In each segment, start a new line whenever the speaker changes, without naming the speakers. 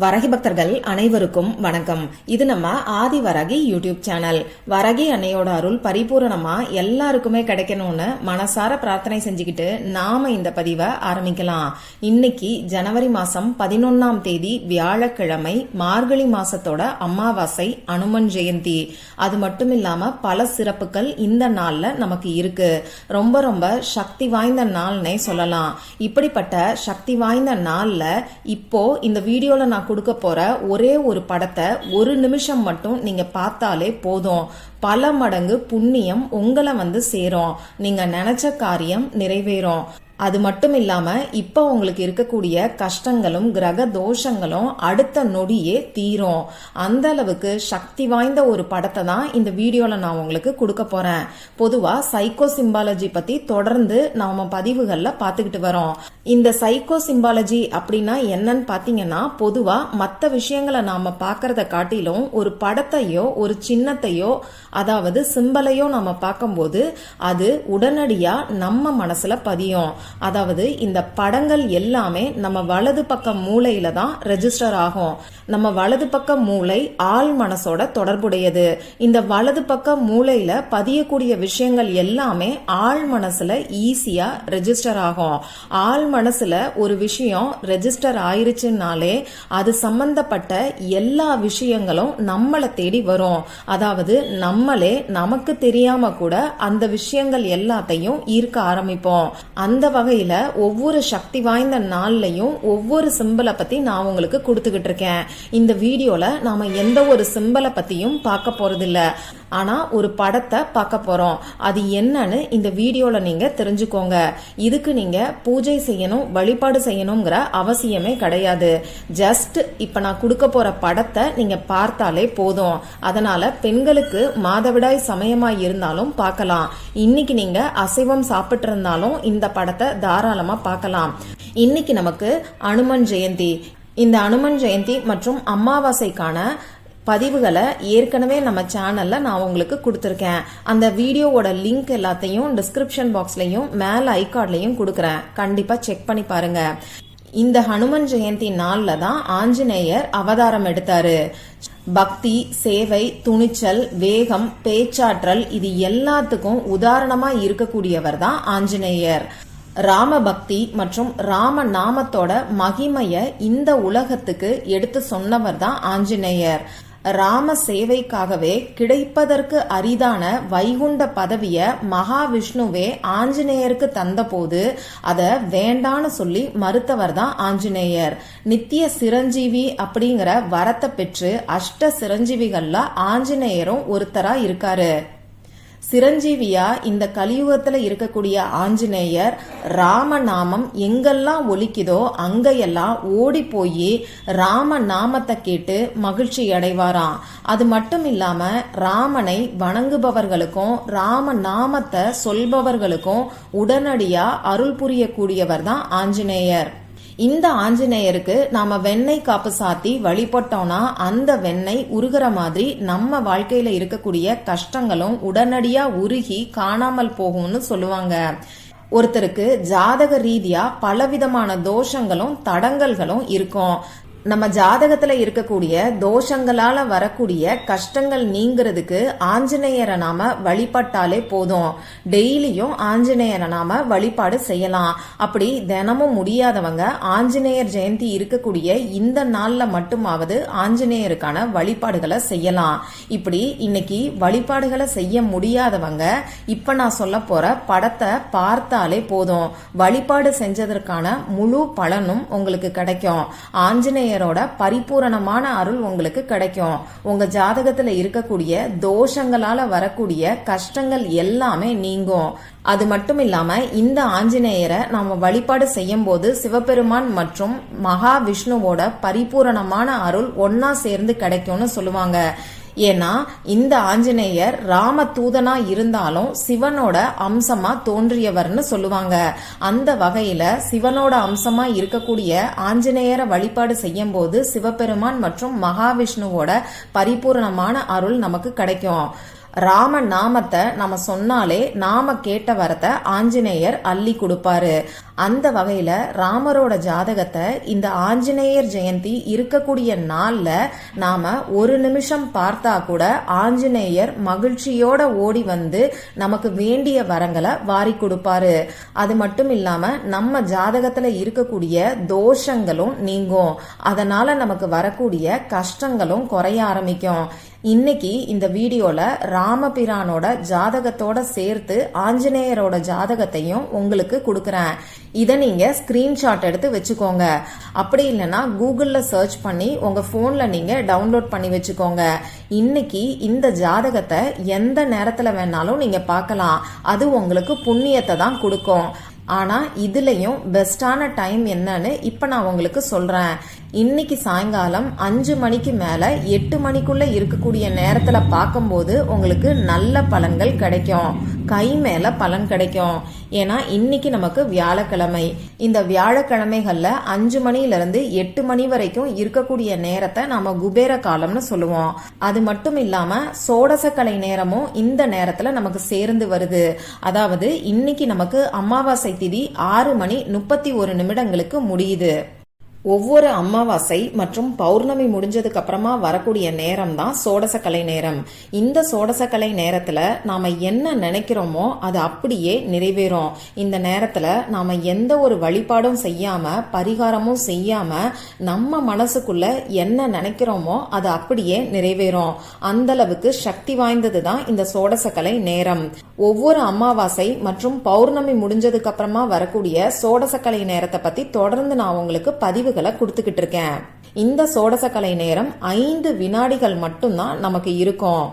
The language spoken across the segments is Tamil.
வரகி பக்தர்கள் அனைவருக்கும் வணக்கம். இது நம்ம ஆதி வரகி யூடியூப் சேனல். வரகி அன்னையோட அருள் பரிபூரணமா எல்லாருக்குமே கிடைக்கணும்னு மனசார பிரார்த்தனை செஞ்சுக்கிட்டு நாம இந்த பதிவை ஆரம்பிக்கலாம். இன்னைக்கு ஜனவரி மாசம் பதினொன்னாம் தேதி வியாழக்கிழமை மார்கழி மாசத்தோட அமாவாசை அனுமன் ஜெயந்தி. அது மட்டும் இல்லாம பல சிறப்புகள் இந்த நாள்ல நமக்கு இருக்கு. ரொம்ப ரொம்ப சக்தி வாய்ந்த நாள்னே சொல்லலாம். இப்படிப்பட்ட சக்தி வாய்ந்த நாள்ல இப்போ இந்த வீடியோல நான் கொடுக்க போற ஒரே ஒரு படத்தை ஒரு நிமிஷம் மட்டும் நீங்க பார்த்தாலே போதும். பல மடங்கு புண்ணியம் உங்களை வந்து சேரும். நீங்க நினைச்ச காரியம் நிறைவேறும். அது மட்டும் இல்லாம இப்ப உங்களுக்கு இருக்கக்கூடிய கஷ்டங்களும் கிரக தோஷங்களும் அடுத்த நொடியே தீரும். அந்த அளவுக்கு சக்தி வாய்ந்த ஒரு படத்தை தான் இந்த வீடியோல நான் உங்களுக்கு கொடுக்க போறேன். பொதுவா சைக்கோ சிம்பாலஜி பத்தி தொடர்ந்து நாம பதிவுகள்ல பாத்துக்கிட்டு வரோம். இந்த சைக்கோ சிம்பாலஜி அப்படின்னா என்னன்னு பாத்தீங்கன்னா பொதுவா மத்த விஷயங்களை நாம பாக்குறத காட்டிலும் ஒரு படத்தையோ ஒரு சின்னத்தையோ அதாவது சிம்பலையோ நாம பார்க்கும்போது அது உடனடியா நம்ம மனசுல பதியும். அதாவது இந்த படங்கள் எல்லாமே நம்ம வலது பக்க மூளையில தான் ரெஜிஸ்டர் ஆகும். நம்ம வலது பக்க மூளை ஆள் மனசோட தொடர்புடையது. இந்த வலது பக்க மூளையில பதியக்கூடிய விஷயங்கள் எல்லாமே ஆள் மனசுல ஈஸியா ரெஜிஸ்டர் ஆகும். ஆள் மனசுல ஒரு விஷயம் ரெஜிஸ்டர் ஆயிருச்சுனாலே அது சம்பந்தப்பட்ட எல்லா விஷயங்களும் நம்மளை தேடி வரும். அதாவது நம்மளே நமக்கு தெரியாம கூட அந்த விஷயங்கள் எல்லாத்தையும் ஈர்க்க ஆரம்பிப்போம். அந்த வகையில ஒவ்வொரு சக்தி வாய்ந்த நாள்லையும் ஒவ்வொரு சிம்பிளை பத்தி நான் உங்களுக்கு கொடுத்துக்கிட்டு இருக்கேன். இந்த வீடியோல நாம எந்த ஒரு சிம்பிளை பத்தியும் பார்க்க போறதில்ல. ஆனா ஒரு படத்தை பார்க்க போறோம். அது என்னன்னு இந்த வீடியோல நீங்க தெரிஞ்சுக்கோங்க. இதுக்கு நீங்க பூஜை செய்யணும் வழிபாடு செய்யணுங்கிற அவசியமே கிடையாது. ஜஸ்ட் இப்ப நான் கொடுக்க போற படத்தை நீங்க பார்த்தாலே போதும். அதனால பெண்களுக்கு மாதவிடாய் சமயமா இருந்தாலும் பார்க்கலாம். இன்னைக்கு நீங்க அசைவம் சாப்பிட்டு இருந்தாலும் இந்த படத்தை தாராளமா பார்க்கலாம். இன்னைக்கு நமக்கு அனுமன் ஜெயந்தி. இந்த அனுமன் ஜெயந்தி மற்றும் அமாவாசைக்கான பதிவுகளை ஏற்கனவே நம்ம சேனல்ல நான் உங்களுக்கு கொடுத்துருக்கேன். அந்த வீடியோவோட லிங்க் எல்லாத்தையும் டிஸ்கிரிப்ஷன் பாக்ஸ்லயும் மேல ஐகார்ட்லயும் கொடுக்குறேன். கண்டிப்பா செக் பண்ணி பாருங்க. இந்த ஹனுமன் ஜெயந்தி நாள்ல தான் ஆஞ்சநேயர் அவதாரம் எடுத்தாரு. பக்தி சேவை துணிச்சல் வேகம் பேச்சாற்றல் இது எல்லாத்துக்கும் உதாரணமா இருக்கக்கூடியவர் தான் ஆஞ்சநேயர். ராம பக்தி மற்றும் ராம நாமத்தோட மகிமைய இந்த உலகத்துக்கு எடுத்து சொன்னவர் தான் ஆஞ்சநேயர். ராம சேவைக்காகவே கிடைப்பதற்கு அரிதான வைகுண்ட பதவிய மகாவிஷ்ணுவே ஆஞ்சநேயருக்கு தந்தபோது அத வேண்டான்னு சொல்லி மறுத்தவர் தான் ஆஞ்சநேயர். நித்திய சிரஞ்சீவி அப்படிங்கிற வரத்தை பெற்று அஷ்ட சிரஞ்சீவிகள்ல ஆஞ்சநேயரும் ஒருத்தரா இருக்காரு. சிரஞ்சீவியா இந்த கலியுகத்துல இருக்கக்கூடிய ஆஞ்சநேயர் ராம நாமம் எங்கெல்லாம் ஒலிக்குதோ அங்கையெல்லாம் ஓடி போய் ராம நாமத்தை கேட்டு மகிழ்ச்சி அடைவாராம். அது மட்டும் இல்லாம ராமனை வணங்குபவர்களுக்கும் ராம நாமத்தை சொல்பவர்களுக்கும் உடனடியா அருள் புரியக்கூடியவர் தான் ஆஞ்சநேயர். இந்த ஆஞ்சநேயருக்கு நாம வெண்ணெய் காப்பு சாத்தி வழிபட்டோம்னா அந்த வெண்ணெய் உருகிற மாதிரி நம்ம வாழ்க்கையில இருக்கக்கூடிய கஷ்டங்களும் உடனடியா உருகி காணாமல் போகும்னு சொல்லுவாங்க. ஒருத்தருக்கு ஜாதக ரீதியா பலவிதமான தோஷங்களும் தடங்கல்களும் இருக்கும். நம்ம ஜாதகத்துல இருக்கக்கூடிய தோஷங்களால வரக்கூடிய கஷ்டங்கள் நீங்கிறதுக்கு ஆஞ்சநேயரை நாம வழிபட்டாலே போதும். டெய்லியும் ஆஞ்சநேயரை நாம வழிபாடு செய்யலாம். அப்படி தினமும் முடியாதவங்க ஆஞ்சநேயர் ஜெயந்தி இருக்கக்கூடிய இந்த நாள்ல மட்டுமாவது ஆஞ்சநேயருக்கான வழிபாடுகளை செய்யலாம். இப்படி இன்னைக்கு வழிபாடுகளை செய்ய முடியாதவங்க இப்ப நான் சொல்ல போற படத்தை பார்த்தாலே போதும். வழிபாடு செஞ்சதற்கான முழு பலனும் உங்களுக்கு கிடைக்கும். ஆஞ்சநேயர் ஆஞ்சநேயரோட பரிபூரணமான அருள் உங்களுக்கு கிடைக்கும். உங்க ஜாதகத்துல இருக்கக்கூடிய தோஷங்களால வரக்கூடிய கஷ்டங்கள் எல்லாமே நீங்கும். அது மட்டும் இல்லாம இந்த ஆஞ்சநேயரை நாம வழிபாடு செய்யும் போது சிவபெருமான் மற்றும் மகாவிஷ்ணுவோட பரிபூரணமான அருள் ஒன்னா சேர்ந்து கிடைக்கும்னு சொல்லுவாங்க. ஏன்னா இந்த ஆஞ்சநேயர் ராம தூதனா இருந்தாலும் சிவனோட அம்சமா தோன்றியவர்னு சொல்லுவாங்க. அந்த வகையில சிவனோட அம்சமா இருக்கக்கூடிய ஆஞ்சநேயரை வழிபாடு செய்யும் போது சிவபெருமான் மற்றும் மகாவிஷ்ணுவோட பரிபூர்ணமான அருள் நமக்கு கிடைக்கும். ராம நாமத்தை நம்ம சொன்னாலே நாம கேட்ட வரத்தை ஆஞ்சநேயர் அள்ளி கொடுப்பாரு. அந்த வகையில ராமரோட ஜாதகத்தை இந்த ஆஞ்சநேயர் ஜெயந்தி இருக்கக்கூடிய நாள்ல நாம ஒரு நிமிஷம் பார்த்தா கூட ஆஞ்சநேயர் மகிழ்ச்சியோட ஓடி வந்து நமக்கு வேண்டிய வரங்களை வாரி கொடுப்பாரு. அது மட்டும் இல்லாம நம்ம ஜாதகத்துல இருக்கக்கூடிய தோஷங்களும் நீங்கும். அதனால நமக்கு வரக்கூடிய கஷ்டங்களும் குறைய ஆரம்பிக்கும். இன்னைக்கு இந்த வீடியோல ராமபிரானோட ஜாதகத்தோட சேர்த்து ஆஞ்சநேயரோட ஜாதகத்தையும் உங்களுக்கு கொடுக்கறேன். இதை நீங்க ஸ்கிரீன்ஷாட் எடுத்து வச்சுக்கோங்க. அப்படி இல்லைன்னா கூகுள்ல சர்ச் பண்ணி உங்க போன்ல நீங்க டவுன்லோட் பண்ணி வச்சுக்கோங்க. இன்னைக்கு இந்த ஜாதகத்தை எந்த நேரத்துல வேணாலும் நீங்க பார்க்கலாம். அது உங்களுக்கு புண்ணியத்தை தான் கொடுக்கும். ஆனா இதுலயும் பெஸ்டான டைம் என்னன்னு இப்ப நான் உங்களுக்கு சொல்றேன். இன்னைக்கு சாயங்காலம் அஞ்சு மணிக்கு மேல எட்டு மணிக்குள்ள இருக்கக்கூடிய நேரத்துல பார்க்கும்போது உங்களுக்கு நல்ல பலன்கள் கிடைக்கும். கை மேல பலன் கிடைக்கும். ஏன்னா இன்னைக்கு நமக்கு வியாழக்கிழமை. இந்த வியாழக்கிழமைகள்ல அஞ்சு மணில இருந்து எட்டு மணி வரைக்கும் இருக்கக்கூடிய நேரத்தை நாம குபேர காலம்னு சொல்லுவோம். அது மட்டும் இல்லாம சோடசக்கலை நேரமும் இந்த நேரத்துல நமக்கு சேர்ந்து வருது. அதாவது இன்னைக்கு நமக்கு அமாவாசை திதி ஆறு மணி முப்பத்தி ஒரு நிமிடங்களுக்கு முடியுது. ஒவ்வொரு அமாவாசை மற்றும் பௌர்ணமி முடிஞ்சதுக்கு அப்புறமா வரக்கூடிய நேரம் தான் சோடசக்கலை நேரம். இந்த சோடசக்கலை நேரத்துல நாம என்ன நினைக்கிறோமோ அது அப்படியே நிறைவேறும். இந்த நேரத்துல நாம எந்த ஒரு வழிபாடும் செய்யாம பரிகாரமும் செய்யாம நம்ம மனசுக்குள்ள என்ன நினைக்கிறோமோ அது அப்படியே நிறைவேறும். அந்த அளவுக்கு சக்தி வாய்ந்தது தான் இந்த சோடசக்கலை நேரம். ஒவ்வொரு அமாவாசை மற்றும் பௌர்ணமி முடிஞ்சதுக்கு அப்புறமா வரக்கூடிய சோடசக்கலை நேரத்தை பத்தி தொடர்ந்து நான் உங்களுக்கு பதிவு பதிவுகளை கொடுத்துக்கிட்டு இருக்கேன் இந்த சோடசக்கலை நேரம் ஐந்து வினாடிகள் மட்டும்தான் நமக்கு இருக்கும்.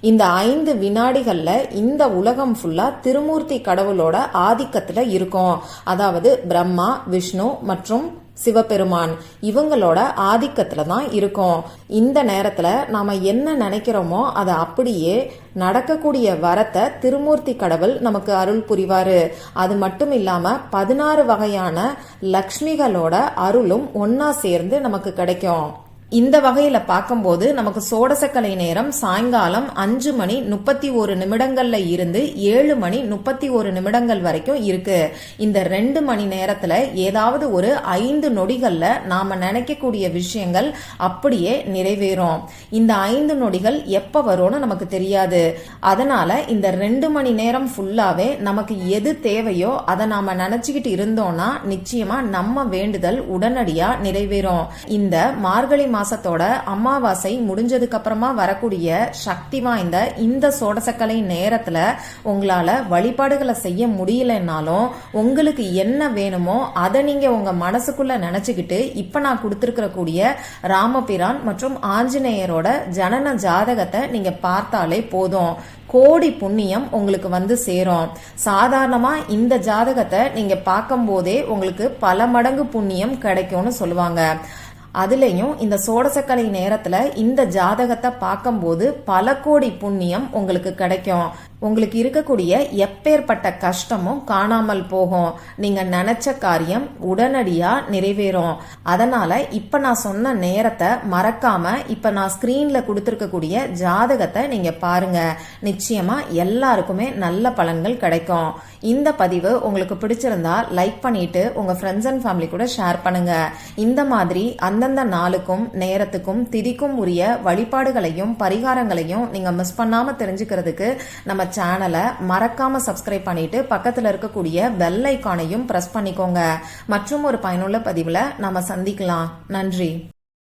இந்த ஐந்து வினாடிகள்ல இந்த உலகம் ஃபுல்லா திருமூர்த்தி கடவுளோட ஆதிக்கத்துல இருக்கும். அதாவது பிரம்மா விஷ்ணு மற்றும் சிவபெருமான். இவங்களோட ஆதிக்கத்துல தான் இருக்கும். இந்த நேரத்துல நாம என்ன நினைக்கிறோமோ அதை அப்படியே நடக்கக்கூடிய வரத்தை திருமூர்த்தி கடவுள் நமக்கு அருள் புரிவாரு. அது மட்டும் இல்லாம பதினாறு வகையான லக்ஷ்மிகளோட அருளும் ஒன்னா சேர்ந்து நமக்கு கிடைக்கும். இந்த வகையில பார்க்கும்போது நமக்கு சோடசக்கலை நேரம் சாயங்காலம் அஞ்சு மணி முப்பத்தி ஒரு நிமிடங்கள்ல இருந்து ஏழு மணி முப்பத்தி ஒரு நிமிடங்கள் வரைக்கும் இருக்கு. இந்த ரெண்டு மணி நேரத்துல ஏதாவது ஒரு ஐந்து நொடிகள்ல நாம நினைக்கக்கூடிய விஷயங்கள் அப்படியே நிறைவேறும். இந்த ஐந்து நொடிகள் எப்ப வரும்னு நமக்கு தெரியாது. அதனால இந்த ரெண்டு மணி நேரம் ஃபுல்லாவே நமக்கு எது தேவையோ அதை நாம நினைச்சுக்கிட்டு இருந்தோம்னா நிச்சயமா நம்ம வேண்டுதல் உடனடியா நிறைவேறும். இந்த மார்கழி மாசத்தோட அமாவாசை முடிஞ்சதுக்கு அப்புறமா வரக்கூடிய சக்தி வாய்ந்த இந்த சோடசக்கலை நேரத்துல உங்களால வழிபாடுகளை செய்ய முடியலன்னாலும் உங்களுக்கு என்ன வேணுமோ அதை நீங்க உங்க மனசுக்குள்ள நினைச்சுக்கிட்டு இப்ப நான் கொடுத்திருக்கிற கூடிய ராமபிரான் மற்றும் ஆஞ்சநேயரோட ஜனன ஜாதகத்தை நீங்க பார்த்தாலே போதும். கோடி புண்ணியம் உங்களுக்கு வந்து சேரும். சாதாரணமா இந்த ஜாதகத்தை நீங்க பார்க்கும் போதே உங்களுக்கு பல மடங்கு புண்ணியம் கிடைக்கும்னு சொல்லுவாங்க. அதுலயும் இந்த சோடசக்கலை நேரத்துல இந்த ஜாதகத்தை பார்க்கும்போது பல கோடி புண்ணியம் உங்களுக்கு கிடைக்கும். உங்களுக்கு இருக்கக்கூடிய எப்பேற்பட்ட கஷ்டமும் காணாமல் போகும். நீங்க நினைச்ச காரியம் உடனடியா நிறைவேறும். அதனால இப்ப நான் சொன்ன நேரத்தை மறக்காம இப்ப நான் ஸ்கிரீன்ல கொடுத்துருக்கக்கூடிய ஜாதகத்தை நீங்க பாருங்க. நிச்சயமா எல்லாருக்குமே நல்ல பலன்கள் கிடைக்கும். இந்த பதிவு உங்களுக்கு பிடிச்சிருந்தா லைக் பண்ணிட்டு உங்க ஃப்ரெண்ட்ஸ் அண்ட் ஃபேமிலி கூட ஷேர் பண்ணுங்க. இந்த மாதிரி அந்தந்த நாளுக்கும் நேரத்துக்கும் திதிக்கும் உரிய வழிபாடுகளையும் பரிகாரங்களையும் நீங்க மிஸ் பண்ணாம தெரிஞ்சுக்கிறதுக்கு நம்ம சேனலை மறக்காம சப்ஸ்கிரைப் பண்ணிட்டு பக்கத்துல இருக்கக்கூடிய பெல் ஐக்கானையும் பிரஸ் பண்ணிக்கோங்க. மற்றும் ஒரு பயனுள்ள பதிவுல நம்ம சந்திக்கலாம். நன்றி.